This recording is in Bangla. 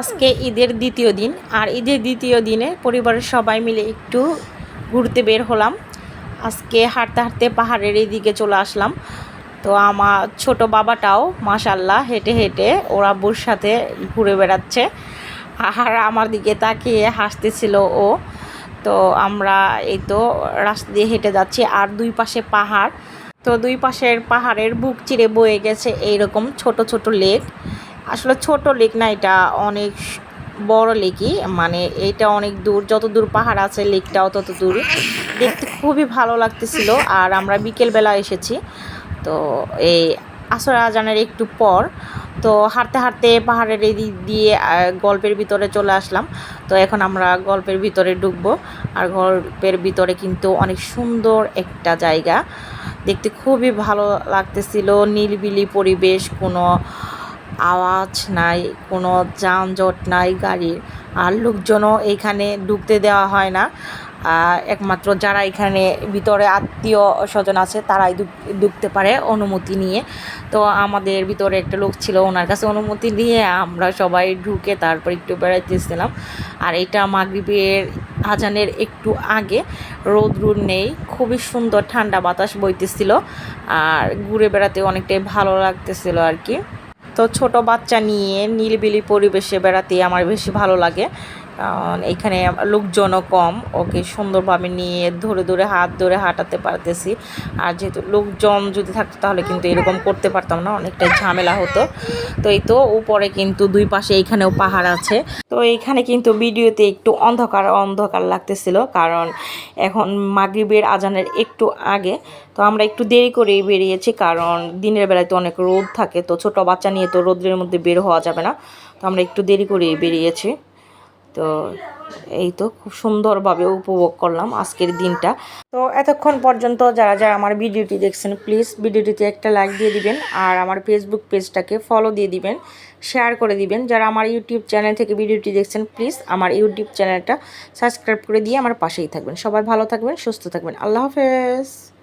আজকে ঈদের দ্বিতীয় দিন, আর ঈদের দ্বিতীয় দিনে পরিবারের সবাই মিলে একটু ঘুরতে বের হলাম। আজকে হাঁটতে হাঁটতে পাহাড়ের এই দিকে চলে আসলাম। তো আমার ছোট বাবাটাও মাশাল্লাহ হেঁটে হেঁটে ওর আব্বুর সাথে ঘুরে বেড়াচ্ছে। আর আমার দিকে তাকিয়ে হাসতেছিল ও। তো আমরা এই তো রাস্তা দিয়ে হেঁটে যাচ্ছি, আর দুই পাশে পাহাড়। তো দুই পাশের পাহাড়ের বুক চিরে বয়ে গেছে এইরকম ছোট ছোট লেক। আসলে ছোট লেক না, এটা অনেক বড় লেকই। মানে এটা অনেক দূর, যত দূর পাহাড় আছে লেকটাও তত দূর। দেখতে খুবই ভালো লাগতেছিল আর আমরা বিকেলবেলা এসেছি। তো এই আসর আজানের একটু পর, তো হাঁটতে হাঁটতে পাহাড়ের এই দিক দিয়ে গল্পের ভিতরে চলে আসলাম। তো এখন আমরা গল্পের ভিতরে ঢুকবো। আর গল্পের ভিতরে কিন্তু অনেক সুন্দর একটা জায়গা। দেখতে খুবই ভালো লাগতেছিল, নিরিবিলি পরিবেশ, কোনো আওয়াজ নাই, কোনো যানজট নাই গাড়ির। আর লোকজনও এইখানে ঢুকতে দেওয়া হয় না। একমাত্র যারা এখানে ভিতরে আত্মীয় স্বজন আছে, তারাই ঢুক- ঢুকতে পারে অনুমতি নিয়ে। তো আমাদের ভিতরে একটা লোক ছিল, ওনার কাছে অনুমতি নিয়ে আমরা সবাই ঢুকে তারপর একটু বেড়াইতেছিলাম। আর এটা মাগরিবের, আজানের একটু আগে। রোদ রোদ নেই, খুবই সুন্দর ঠান্ডা বাতাস বইতেছিল। আর ঘুরে বেড়াতে অনেকটাই ভালো লাগতেছিল আর কি। তো ছোট বাচ্চা নিয়ে নীলবিলি পরিবেশে বেড়াতে আমার বেশি ভালো লাগে। কারণ এখানে লোকজনও কম। ওকে সুন্দরভাবে নিয়ে ধরে ধরে হাত ধরে হাঁটাতে পারতেছি। আর যেহেতু লোকজন যদি থাকতো তাহলে কিন্তু এরকম করতে পারতাম না অনেকটা ঝামেলা হতো। তো এই তো উপরে কিন্তু দুই পাশে এইখানেও পাহাড় আছে। তো এইখানে কিন্তু ভিডিওতে একটু অন্ধকার অন্ধকার লাগতেছিল। কারণ এখন মাগরিবের আজানের একটু আগে। তো আমরা একটু দেরি করেই বেরিয়েছি, কারণ দিনের বেলায় তো অনেক রোদ থাকে। তো ছোট বাচ্চা নিয়ে তো রোদের মধ্যে বের হওয়া যাবে না। তো আমরা একটু দেরি করেই বেরিয়েছি। তো এই তো খুব সুন্দরভাবে উপভোগ করলাম আজকের দিনটা। তো এতক্ষণ পর্যন্ত যারা যারা আমার ভিডিওটি দেখছেন প্লিজ ভিডিওটিতে একটা লাইক দিয়ে দিবেন আর আমার ফেসবুক পেজটাকে ফলো দিয়ে দিবেন শেয়ার করে দিবেন। যারা আমার ইউটিউব চ্যানেল থেকে ভিডিওটি দেখছেন প্লিজ আমার ইউটিউব চ্যানেলটা সাবস্ক্রাইব করে দিয়ে আমার পাশেই থাকবেন। সবাই ভালো থাকবেন, সুস্থ থাকবেন। আল্লাহ হাফেজ।